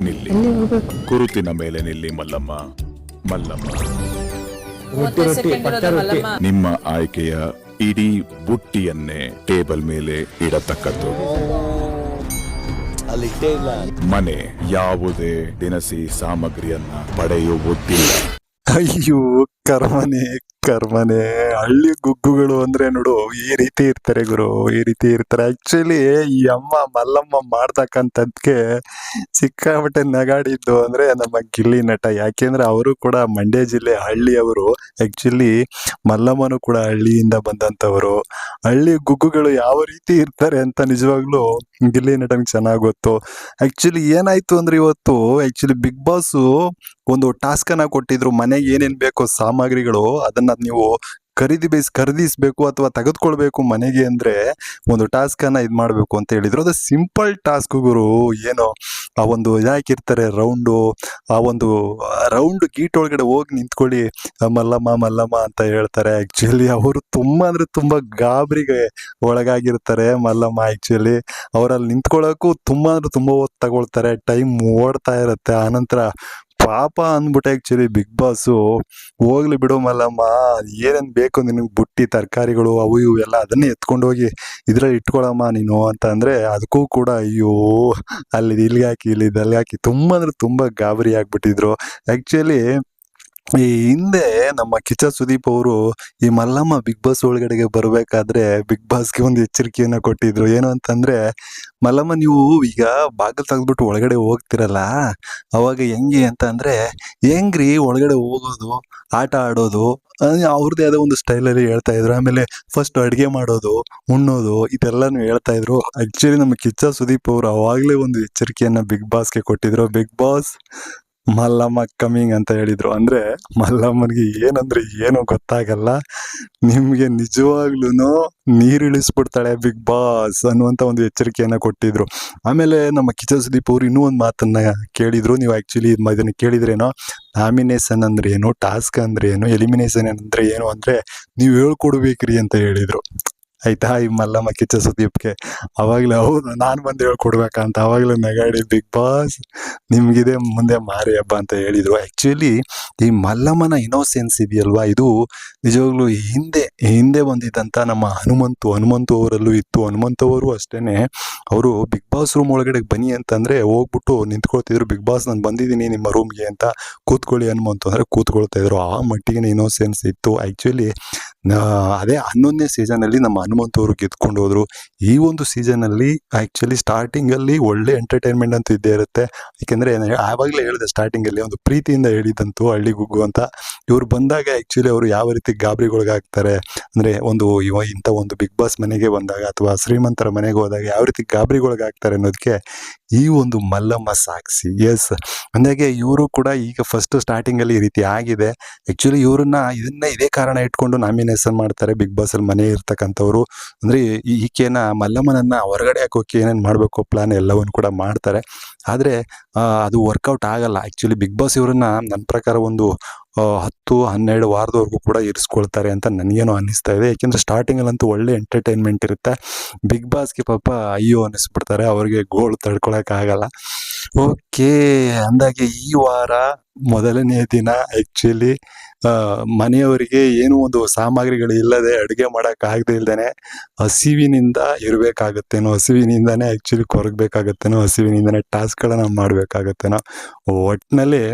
ನಿಲ್ಲಿ. ಕುರುತಿನ ಮೇಲೆ ನಿಲ್ಲಿ ಮಲ್ಲಮ್ಮ. ಮಲ್ಲಮ್ಮ. ನಿಮ್ಮ ಆಯ್ಕೆಯ ಇಡೀ ಬುಟ್ಟಿಯನ್ನೇ ಟೇಬಲ್ ಮೇಲೆ ಇಡತಕ್ಕದ್ದು. ಅಲ್ಲಿ ಮನೆ ಯಾವುದೇ ದಿನಸಿ ಸಾಮಗ್ರಿಯನ್ನ ಪಡೆಯುವುದಿಲ್ಲ. ಅಯ್ಯೋ ಕರ್ಮನೆ ಕರ್ಮನೆ. ಹಳ್ಳಿ ಗುಗ್ಗುಗಳು ಅಂದ್ರೆ ನೋಡು, ಈ ರೀತಿ ಇರ್ತಾರೆ ಗುರು, ಈ ರೀತಿ ಇರ್ತಾರೆ. ಆಕ್ಚುಲಿ ಈ ಅಮ್ಮ ಮಲ್ಲಮ್ಮ ಮಾಡ್ತಕ್ಕಂಥದ್ಕೆ ಸಿಕ್ಕಾಪಟ್ಟೆ ನಗಾಡಿದ್ದು ಅಂದ್ರೆ ನಮ್ಮ ಗಿಲ್ಲಿ ನಟ. ಯಾಕೆಂದ್ರೆ ಅವರು ಕೂಡ ಮಂಡ್ಯ ಜಿಲ್ಲೆ ಹಳ್ಳಿಯವರು. ಆಕ್ಚುಲಿ ಮಲ್ಲಮ್ಮನು ಕೂಡ ಹಳ್ಳಿಯಿಂದ ಬಂದಂತವರು ಹಳ್ಳಿ ಗುಗ್ಗುಗಳು ಯಾವ ರೀತಿ ಇರ್ತಾರೆ ಅಂತ ನಿಜವಾಗ್ಲೂ ಗಿಲ್ಲಿ ನಟನ್ಗೆ ಚೆನ್ನಾಗ್ ಗೊತ್ತು. ಆಕ್ಚುಲಿ ಏನಾಯ್ತು ಅಂದ್ರೆ ಇವತ್ತು ಆಕ್ಚುಲಿ ಬಿಗ್ ಬಾಸ್ ಒಂದು ಟಾಸ್ಕ್ ಅನ್ನ ಕೊಟ್ಟಿದ್ರು. ಮನೆಗೆ ಏನೇನ್ ಬೇಕು ಸಾಮಗ್ರಿಗಳು ಅದನ್ನ ನೀವು ಖರೀದಿ ಬೇಸ್, ಖರೀದಿಸಬೇಕು ಅಥವಾ ತೆಗೆದುಕೊಳ್ಬೇಕು ಮನೆಗೆ ಅಂದ್ರೆ ಒಂದು ಟಾಸ್ಕನ್ನು ಇದು ಮಾಡಬೇಕು ಅಂತ ಹೇಳಿದ್ರು. ಅದು ಸಿಂಪಲ್ ಟಾಸ್ಕ್ ಗುರು, ಏನು ಆ ಒಂದು ಯಾಕಿರ್ತಾರೆ ರೌಂಡು ಆ ಒಂದು ರೌಂಡ್ ಗೀಟ್ ಒಳಗಡೆ ಹೋಗಿ ನಿಂತ್ಕೊಳ್ಳಿ. ಮಲ್ಲಮ್ಮ ಮಲ್ಲಮ್ಮ ಅಂತ ಹೇಳ್ತಾರೆ. ಆ್ಯಕ್ಚುಲಿ ಅವರು ತುಂಬಾ ಅಂದರೆ ತುಂಬಾ ಗಾಬರಿಗೆ ಒಳಗಾಗಿರ್ತಾರೆ ಮಲ್ಲಮ್ಮ ಆ್ಯಕ್ಚುಲಿ ಅವರಲ್ಲಿ ನಿಂತ್ಕೊಳ್ಳೋಕ್ಕೂ ತುಂಬಾ ಅಂದರೆ ತುಂಬಾ ಹೊತ್ತು ತಗೊಳ್ತಾರೆ. ಟೈಮ್ ಓಡ್ತಾ ಇರುತ್ತೆ. ಆನಂತರ ಪಾಪ ಅಂದ್ಬಿಟ್ಟು ಆ್ಯಕ್ಚುಲಿ ಬಿಗ್ ಬಾಸು ಹೋಗ್ಲಿ ಬಿಡು ಮಲ್ಲಮ್ಮ, ಏನೇನ್ ಬೇಕು ನಿನಗೆ? ಬುಟ್ಟಿ, ತರಕಾರಿಗಳು ಅವು ಇವು ಎಲ್ಲ ಅದನ್ನೇ ಎತ್ಕೊಂಡು ಹೋಗಿ ಇದ್ರಲ್ಲಿ ಇಟ್ಕೊಳಮ್ಮ ನೀನು ಅಂತ ಅಂದ್ರೆ ಅದಕ್ಕೂ ಕೂಡ ಅಯ್ಯೋ, ಅಲ್ಲಿ ಇಲ್ಲಿಗೆ ಹಾಕಿ, ಇಲ್ಲಿ ಹಾಕಿ. ತುಂಬಾ ಅಂದ್ರೆ ತುಂಬಾ ಗಾಬರಿ ಆಗ್ಬಿಟ್ಟಿದ್ರು. ಆಕ್ಚುಲಿ ಈ ಹಿಂದೆ ನಮ್ಮ ಕಿಚ್ಚ ಸುದೀಪ್ ಅವರು ಈ ಮಲ್ಲಮ್ಮ ಬಿಗ್ ಬಾಸ್ ಒಳಗಡೆಗೆ ಬರಬೇಕಾದ್ರೆ ಬಿಗ್ ಬಾಸ್ಗೆ ಒಂದು ಎಚ್ಚರಿಕೆಯನ್ನ ಕೊಟ್ಟಿದ್ರು. ಏನು ಅಂತಂದ್ರೆ, ಮಲ್ಲಮ್ಮ ನೀವು ಈಗ ಬಾಗಿಲು ತೆಗೆದ್ಬಿಟ್ಟು ಒಳಗಡೆ ಹೋಗ್ತಿರಲ್ಲ, ಅವಾಗ ಹೆಂಗೆ ಅಂತ ಅಂದ್ರೆ ಹೆಂಗ್ರಿ ಒಳಗಡೆ ಹೋಗೋದು, ಆಟ ಆಡೋದು ಅವ್ರದ್ದೇ ಆದ ಒಂದು ಸ್ಟೈಲಲ್ಲಿ ಹೇಳ್ತಾ ಇದ್ರು. ಆಮೇಲೆ ಫಸ್ಟ್ ಅಡುಗೆ ಮಾಡೋದು, ಉಣ್ಣೋದು, ಇದೆಲ್ಲಾನು ಹೇಳ್ತಾ ಇದ್ರು. ಆಕ್ಚುಲಿ ನಮ್ಮ ಕಿಚ್ಚ ಸುದೀಪ್ ಅವರು ಅವಾಗಲೇ ಒಂದು ಎಚ್ಚರಿಕೆಯನ್ನ ಬಿಗ್ ಬಾಸ್ಗೆ ಕೊಟ್ಟಿದ್ರು. ಬಿಗ್ ಬಾಸ್ ಮಲ್ಲಮ್ಮ ಕಮ್ಮಿಂಗ್ ಅಂತ ಹೇಳಿದ್ರು. ಅಂದ್ರೆ ಮಲ್ಲಮ್ಮನಿಗೆ ಏನಂದ್ರೆ ಏನು ಗೊತ್ತಾಗಲ್ಲ. ನಿಮ್ಗೆ ನಿಜವಾಗ್ಲೂ ನೀರಿಳಿಸ್ಬಿಡ್ತಾಳೆ ಬಿಗ್ ಬಾಸ್ ಅನ್ನುವಂತ ಒಂದು ಎಚ್ಚರಿಕೆಯನ್ನ ಕೊಟ್ಟಿದ್ರು. ಆಮೇಲೆ ನಮ್ಮ ಕಿಚ ಸುದೀಪ್ ಅವ್ರು ಇನ್ನೂ ಒಂದು ಮಾತನ್ನ ಕೇಳಿದ್ರು. ನೀವು ಆಕ್ಚುಲಿ ಇದನ್ನ ಕೇಳಿದ್ರೇನೋ ನಾಮಿನೇಷನ್ ಅಂದ್ರೆ ಏನು ಟಾಸ್ಕ್ ಅಂದ್ರೆ ಏನು ಎಲಿಮಿನೇಷನ್ ಅಂದ್ರೆ ಏನು, ಅಂದ್ರೆ ನೀವು ಹೇಳ್ಕೊಡ್ಬೇಕ್ರಿ ಅಂತ ಹೇಳಿದ್ರು. ಆಯ್ತಾ? ಈ ಮಲ್ಲಮ್ಮ ಕಿಚ್ಚ ಸುದೀಪ್ಗೆ. ಅವಾಗ್ಲೇ ಹೌದು, ನಾನು ಬಂದು ಹೇಳ್ಕೊಡ್ಬೇಕಾ ಅಂತ ಅವಾಗ್ಲೇ ನಗಾಡಿ ಬಿಗ್ ಬಾಸ್ ನಿಮ್ಗಿದೆ ಮುಂದೆ ಮಾರಿ ಹಬ್ಬ ಅಂತ ಹೇಳಿದ್ರು. ಆ್ಯಕ್ಚುಲಿ ಈ ಮಲ್ಲಮ್ಮನ ಇನೋಸೆನ್ಸ್ ಇದೆಯಲ್ವಾ? ಇದು ನಿಜವಾಗ್ಲೂ ಹಿಂದೆ ಹಿಂದೆ ಬಂದಿದ್ದಂಥ ನಮ್ಮ ಹನುಮಂತು ಹನುಮಂತು ಅವರಲ್ಲೂ ಇತ್ತು. ಹನುಮಂತು ಅವರು ಅಷ್ಟೇನೆ, ಅವರು ಬಿಗ್ ಬಾಸ್ ರೂಮ್ ಒಳಗಡೆ ಬನ್ನಿ ಅಂತಂದರೆ ಹೋಗ್ಬಿಟ್ಟು ನಿಂತ್ಕೊಳ್ತಿದ್ರು. ಬಿಗ್ ಬಾಸ್ ನಾನು ಬಂದಿದ್ದೀನಿ ನಿಮ್ಮ ರೂಮ್ಗೆ ಅಂತ ಕೂತ್ಕೊಳ್ಳಿ ಹನುಮಂತು. ಅಂದ್ರೆ ಕೂತ್ಕೊಳ್ತಾ ಇದ್ರು. ಆ ಮಟ್ಟಿಗೆ ಇನೋಸೆನ್ಸ್ ಇತ್ತು. ಆಕ್ಚುಲಿ ಅದೇ ಹನ್ನೊಂದನೇ ಸೀಸನ್ ಅಲ್ಲಿ ನಮ್ಮ ಹನುಮಂತ ಅವರು ಗೆದ್ಕೊಂಡು ಹೋದರು. ಈ ಒಂದು ಸೀಸನ್ ಅಲ್ಲಿ ಆಕ್ಚುಲಿ ಸ್ಟಾರ್ಟಿಂಗ್ ಅಲ್ಲಿ ಒಳ್ಳೆ ಎಂಟರ್ಟೈನ್ಮೆಂಟ್ ಅಂತ ಇದ್ದೇ ಇರುತ್ತೆ. ಯಾಕೆಂದ್ರೆ ನಾನು ಆವಾಗಲೇ ಹೇಳಿದೆ ಸ್ಟಾರ್ಟಿಂಗ್ ಅಲ್ಲಿ ಒಂದು ಪ್ರೀತಿಯಿಂದ ಹೇಳಿದಂತು ಹಳ್ಳಿ ಗುಗ್ಗು ಅಂತ. ಇವ್ರು ಬಂದಾಗ ಆಕ್ಚುಲಿ ಅವರು ಯಾವ ರೀತಿ ಗಾಬರಿಗೊಳಗಾಗ್ತಾರೆ, ಅಂದ್ರೆ ಒಂದು ಇವ ಇಂಥ ಒಂದು ಬಿಗ್ ಬಾಸ್ ಮನೆಗೆ ಬಂದಾಗ ಅಥವಾ ಶ್ರೀಮಂತರ ಮನೆಗೆ ಹೋದಾಗ ಯಾವ ರೀತಿ ಗಾಬರಿಗೊಳಗಾಗ್ತಾರೆ ಅನ್ನೋದಕ್ಕೆ ಈ ಒಂದು ಮಲ್ಲಮ್ಮ ಸಾಕ್ಷಿ ಎಸ್ ಅಂದಾಗೆ ಇವರು ಕೂಡ ಈಗ ಫಸ್ಟ್ ಸ್ಟಾರ್ಟಿಂಗ್ ಅಲ್ಲಿ ಈ ರೀತಿ ಆಗಿದೆ. ಆಕ್ಚುಲಿ ಇವರನ್ನ ಇದನ್ನ ಇದೇ ಕಾರಣ ಇಟ್ಕೊಂಡು ನಾಮಿನೇಷನ್ ಮಾಡ್ತಾರೆ ಬಿಗ್ ಬಾಸ್ ಅಲ್ಲಿ ಮನೆ ಇರ್ತಕ್ಕಂಥವ್ರು. ಅಂದ್ರೆ ಈಕೆನ ಮಲ್ಲಮ್ಮನನ್ನ ಹೊರಗಡೆ ಹಾಕೋಕೆ ಏನೇನು ಮಾಡಬೇಕು ಪ್ಲಾನ್ ಎಲ್ಲವನ್ನು ಕೂಡ ಮಾಡ್ತಾರೆ. ಆದರೆ ಅದು ವರ್ಕೌಟ್ ಆಗಲ್ಲ. ಆ್ಯಕ್ಚುಲಿ ಬಿಗ್ ಬಾಸ್ ಇವ್ರನ್ನ ನನ್ನ ಪ್ರಕಾರ ಒಂದು ಹತ್ತು, ಹನ್ನೆರಡು ವಾರದವರೆಗೂ ಕೂಡ ಇರಿಸ್ಕೊಳ್ತಾರೆ ಅಂತ ನನಗೇನೋ ಅನ್ನಿಸ್ತಾ ಇದೆ. ಯಾಕೆಂದ್ರೆ ಸ್ಟಾರ್ಟಿಂಗಲ್ಲಂತೂ ಒಳ್ಳೆ ಎಂಟರ್ಟೈನ್ಮೆಂಟ್ ಇರುತ್ತೆ. ಬಿಗ್ ಬಾಸ್ಗೆ ಪಾಪ ಅಯ್ಯೋ ಅನ್ನಿಸ್ಬಿಡ್ತಾರೆ. ಅವ್ರಿಗೆ ಗೋಲ್ ತಡ್ಕೊಳಕ್ ಆಗಲ್ಲ. ಓಕೆ, ಅಂದಾಗೆ ಈ ವಾರ ಮೊದಲನೇ ದಿನ ಆ್ಯಕ್ಚುಲಿ ಮನೆಯವರಿಗೆ ಏನು ಒಂದು ಸಾಮಗ್ರಿಗಳು ಇಲ್ಲದೆ ಅಡುಗೆ ಮಾಡೋಕ್ಕಾಗದೇ ಇಲ್ದೇನೆ ಹಸಿವಿನಿಂದ ಇರಬೇಕಾಗತ್ತೇನೋ, ಹಸಿವಿನಿಂದನೇ ಆ್ಯಕ್ಚುಲಿ ಕೊರಗಬೇಕಾಗತ್ತೇನೋ, ಹಸಿವಿನಿಂದನೇ ಟಾಸ್ಕ್ಗಳನ್ನು ಮಾಡಬೇಕಾಗತ್ತೇನೋ ಒಟ್ಟಿನಲ್ಲಿ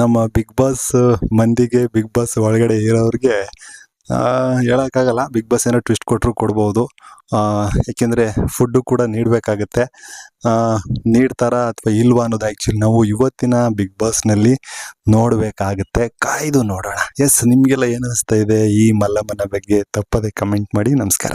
ನಮ್ಮ ಬಿಗ್ ಬಾಸ್ ಮಂದಿಗೆ ಬಿಗ್ ಬಾಸ್ ಒಳಗಡೆ ಇರೋರಿಗೆ ಹೇಳಕ್ಕಾಗಲ್ಲ. ಬಿಗ್ ಬಾಸ್ ಏನೋ ಟ್ವಿಸ್ಟ್ ಕೊಟ್ಟರು ಕೊಡ್ಬೋದು. ಏಕೆಂದರೆ ಫುಡ್ಡು ಕೂಡ ನೀಡಬೇಕಾಗತ್ತೆ. ನೀಡ್ತಾರಾ ಅಥವಾ ಇಲ್ವಾ ಅನ್ನೋದು ಆ್ಯಕ್ಚುಲಿ ನಾವು ಇವತ್ತಿನ ಬಿಗ್ ಬಾಸ್ನಲ್ಲಿ ನೋಡಬೇಕಾಗತ್ತೆ. ಕಾಯ್ದು ನೋಡೋಣ. ಎಸ್ ನಿಮಗೆಲ್ಲ ಏನು ಅನಿಸ್ತಾ ಇದೆ ಈ ಮಲ್ಲಮ್ಮನ ಬಗ್ಗೆ ತಪ್ಪದೆ ಕಮೆಂಟ್ ಮಾಡಿ. ನಮಸ್ಕಾರ.